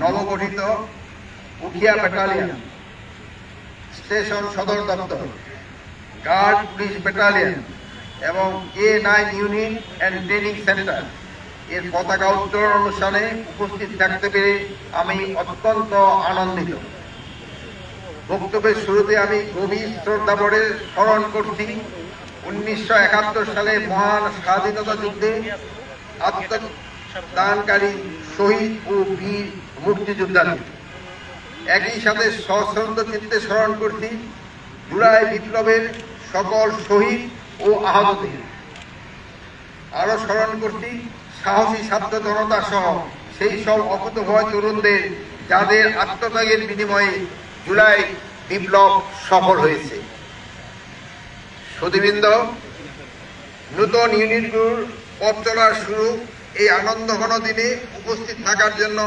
নবগঠিত স্টেশন সদর দপ্তর গার্ড পুলিশ এবং A nine unit and training centre এর পতাকা উত্তোলন অনুষ্ঠানে উপস্থিত থাকতে পেরে আমি অত্যন্ত আনন্দিত। বক্তব্যের শুরুতে আমি গভীর শ্রদ্ধা ভরে স্মরণ করছি উনিশশো একাত্তর সালে মহান স্বাধীনতা যুদ্ধে আত্মদানকারী শহীদ ও বীর মুক্তিযোদ্ধাদের একই সাথে সশ্রদ্ধ চিত্তে স্মরণ করছি জুলাই বিপ্লবের সকল শহীদ ও আহতদের। আরও স্মরণ করছি সাহসী ছাত্র জনতা সহ সেই সব অকুতভয় তরুণদের যাদের আত্মত্যাগের বিনিময়ে জুলাই বিপ্লব সফল হয়েছে। সুদীবৃন্দ নূতন ইউনিটগুলোর পথ চলার শুরু এই আনন্দ ঘন দিনে উপস্থিত থাকার জন্য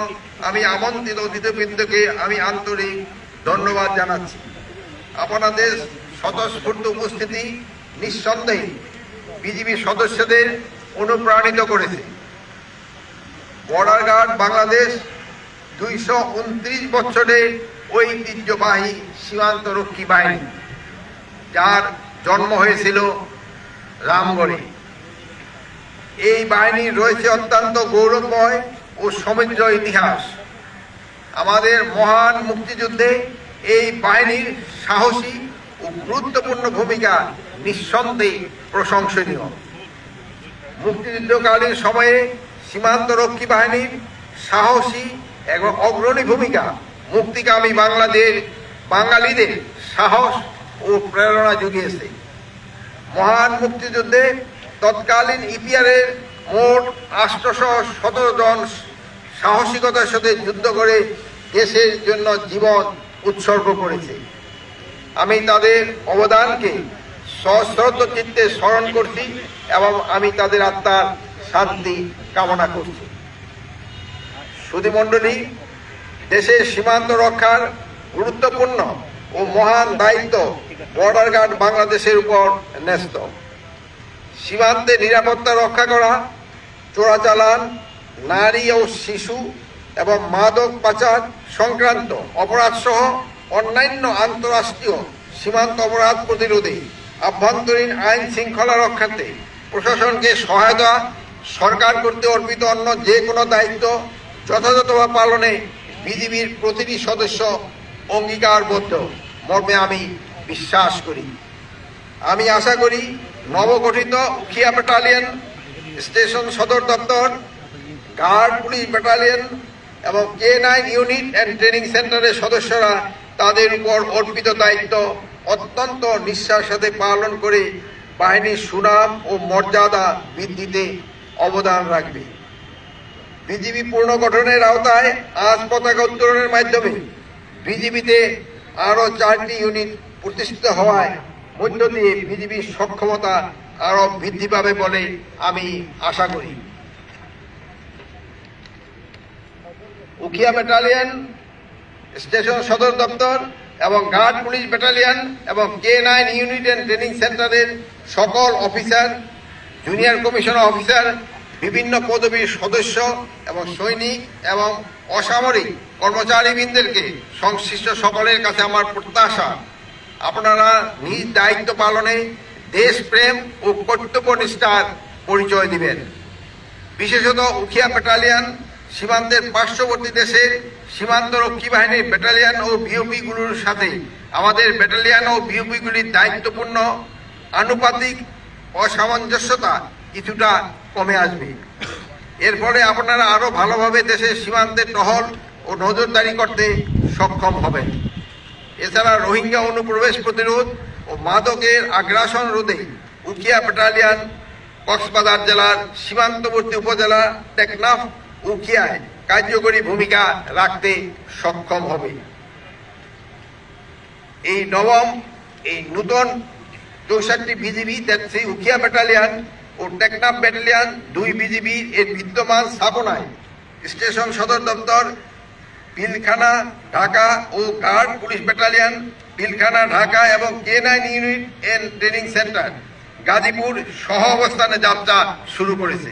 আমি আমন্ত্রিত অতিথিবৃন্দকে আমি আন্তরিক ধন্যবাদ জানাচ্ছি। আপনাদের স্বতঃস্ফূর্ত উপস্থিতি নিঃসন্দেহে বিজিবি সদস্যদের অনুপ্রাণিত করেছে। বর্ডার গার্ড বাংলাদেশ দুইশো উনত্রিশ বছরের ঐতিহ্যবাহী সীমান্ত রক্ষী বাহিনী, যার জন্ম হয়েছিল রামগড়ে। এই বাহিনীর রয়েছে অত্যন্ত গৌরবময় ও সমৃদ্ধ ইতিহাস। আমাদের মহান মুক্তিযুদ্ধে এই বাহিনীর সাহসী ও গুরুত্বপূর্ণ ভূমিকা নিঃসন্দেহে প্রশংসনীয়। মুক্তিযুদ্ধকালীন সময়ে সীমান্ত রক্ষী বাহিনীর সাহসী এবং অগ্রণী ভূমিকা মুক্তিকামী বাংলাদেশ বাঙালিদের সাহস ও প্রেরণা জুগিয়েছে। মহান মুক্তিযুদ্ধে তৎকালীন ইপিআরের মোট আষ্টশো সতেরো জন সাহসিকতার সাথে যুদ্ধ করে দেশের জন্য জীবন উৎসর্গ করেছে। আমি তাদের অবদানকে সশ্রদ্ধ চিত্তে স্মরণ করছি এবং আমি তাদের আত্মার শান্তি কামনা করছি। সুধীমণ্ডলী দেশের সীমান্ত রক্ষার গুরুত্বপূর্ণ ও মহান দায়িত্ব বর্ডার গার্ড বাংলাদেশের উপর ন্যস্ত। সীমান্তে নিরাপত্তা রক্ষা করা, চোরাচালান, নারী ও শিশু এবং মাদক পাচার সংক্রান্ত অপরাধ সহ অন্যান্য আন্তঃরাষ্ট্রীয় সীমান্ত অপরাধ প্রতিরোধে আভ্যন্তরীণ আইন শৃঙ্খলা রক্ষার্থে প্রশাসনকে সহায়তা, সরকার কর্তৃক অর্পিত অন্য যে কোনো দায়িত্ব যথাযথভাবে পালনে বিজিবির প্রতিটি সদস্য অঙ্গীকারবদ্ধ। মর্মে আমি বিশ্বাস করি। আমি আশা করি নবগঠিত উখিয়া ব্যাটালিয়ন, স্টেশন সদর দপ্তর, গার্ড পুলিশ ব্যাটালিয়ন এবং K nine unit and training সেন্টারের সদস্যরা তাদের উপর অর্পিত দায়িত্ব অত্যন্ত নিঃশ্বাস সাথে পালন করে বাহিনীর সুনাম ও মর্যাদা বৃদ্ধিতে অবদান রাখবে। বিজিবি পুনর্গঠনের আওতায় আজ পতাকা উত্তোলনের মাধ্যমে বিজিবিতে আরও চারটি ইউনিট প্রতিষ্ঠিত হওয়ায় মধ্য দিয়ে বিজিবির সক্ষমতা আরও বৃদ্ধি পাবে বলে আমি আশা করি। উখিয়া ব্যাটালিয়ন, স্টেশন সদর দপ্তর এবং গার্ড পুলিশ ব্যাটালিয়ন এবং K nine unit and training সেন্টারের সকল অফিসার জুনিয়র কমিশনার অফিসার বিভিন্ন পদবীর সদস্য এবং সৈনিক এবং অসামরিক কর্মচারীবৃন্দেরকে সংশ্লিষ্ট সকলের কাছে আমার প্রত্যাশা। আপনারা নিজ দায়িত্ব পালনে দেশপ্রেম ও কর্তব্য নিষ্ঠার পরিচয় দিবেন। বিশেষত উখিয়া ব্যাটালিয়ান সীমান্তের পার্শ্ববর্তী দেশের সীমান্ত রক্ষী বাহিনীর ব্যাটালিয়ন ও বিওপি গুলির সাথে আমাদের ব্যাটালিয়ন ও বিওপি গুলির দায়িত্বপূর্ণ আনুপাতিক অসামঞ্জস্যতা কিছুটা কমে আসবে। এর ফলে আপনারা আরও ভালোভাবে দেশের সীমান্তে টহল ও নজরদারি করতে সক্ষম হবেন। এছাড়া রোহিঙ্গা অনুপ্রবেশ প্রতিরোধ ও মাদকের আগ্রাসন রোধে উকিয়া ব্যাটালিয়ান, কক্সবাজার জেলার সীমান্তবর্তী উপজেলা টেকনাফ উকিয়ায় কার্যকরী ভূমিকা রাখতে সক্ষম হবে। এই নবম, এই নূতন চৌষট্টি বিজিবি সেই উখিয়া ব্যাটালিয়ান ও টেকনাফ ব্যাটালিয়ান দুই বিজিবি এর বিদ্যমান স্থাপনায় স্টেশন সদর দপ্তর পিলখানা, ঢাকা ও guard police battalion, Pilkhana, Dhaka এবং K nine unit and training centre Gazipur সহ অবস্থানে যাত্রা শুরু করেছে।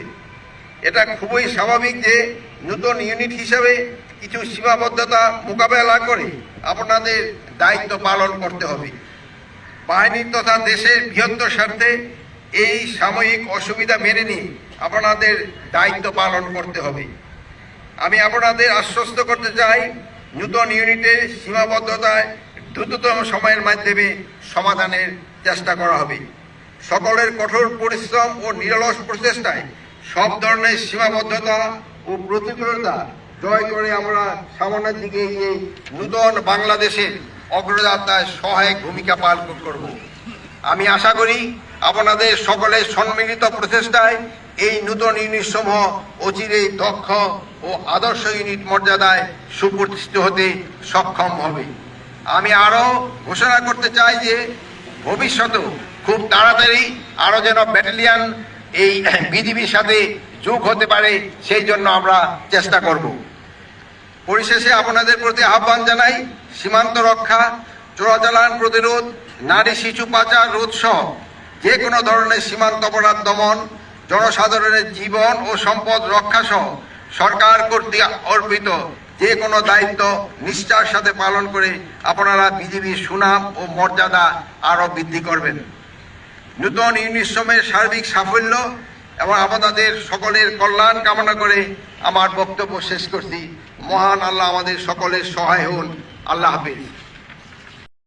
এটা খুবই স্বাভাবিক যে নতুন ইউনিট হিসাবে কিছু সীমাবদ্ধতা মোকাবেলা করে আপনাদের দায়িত্ব পালন করতে হবে। বাহিনী তথা দেশের বৃহত্তর স্বার্থে এই সাময়িক অসুবিধা মেনে নিয়ে আপনাদের দায়িত্ব পালন করতে হবে। আমি আপনাদের আশ্বস্ত করতে চাই, নূতন ইউনিটের সীমাবদ্ধতায় দ্রুততম সময়ের মাধ্যমে সমাধানের চেষ্টা করা হবে। সকলের কঠোর পরিশ্রম ও নিরলস প্রচেষ্টায় সব ধরনের সীমাবদ্ধতা ও প্রতিকূলতা জয় করে আমরা সামনের দিকে এগিয়ে নূতন বাংলাদেশের অগ্রযাত্রায় সহায়ক ভূমিকা পালন করব। আমি আশা করি আপনাদের সকলের সম্মিলিত প্রচেষ্টায় এই নূতন ইউনিট সমূহ অচিরেই দক্ষ ও আদর্শ ইউনিট মর্যাদায় সুপ্রতিষ্ঠিত হতে সক্ষম হবে। আমি আরও ঘোষণা করতে চাই যে ভবিষ্যতেও খুব তাড়াতাড়ি আরও যেন ব্যাটালিয়ান এই বিজিবির সাথে যোগ হতে পারে, সেই জন্য আমরা চেষ্টা করব। পরিশেষে আপনাদের প্রতি আহ্বান জানাই সীমান্ত রক্ষা, চোরাচালান প্রতিরোধ নারী শিশু পাচার রোধ সহ যে কোনো ধরনের সীমান্ত অপরাধ দমন, জনসাধারণের জীবন ও সম্পদ রক্ষা সহ সরকার কর্তৃক অর্পিত যে কোনো দায়িত্ব নিষ্ঠার সাথে পালন করে আপনারা বিজিবির সুনাম ও মর্যাদা আরও বৃদ্ধি করবেন। নূতন ইউনিশ্রমের সার্বিক সাফল্য এবং আপনাদের সকলের কল্যাণ কামনা করে আমার বক্তব্য শেষ করছি। মহান আল্লাহ আমাদের সকলের সহায় হন। আল্লাহ হাফিজ।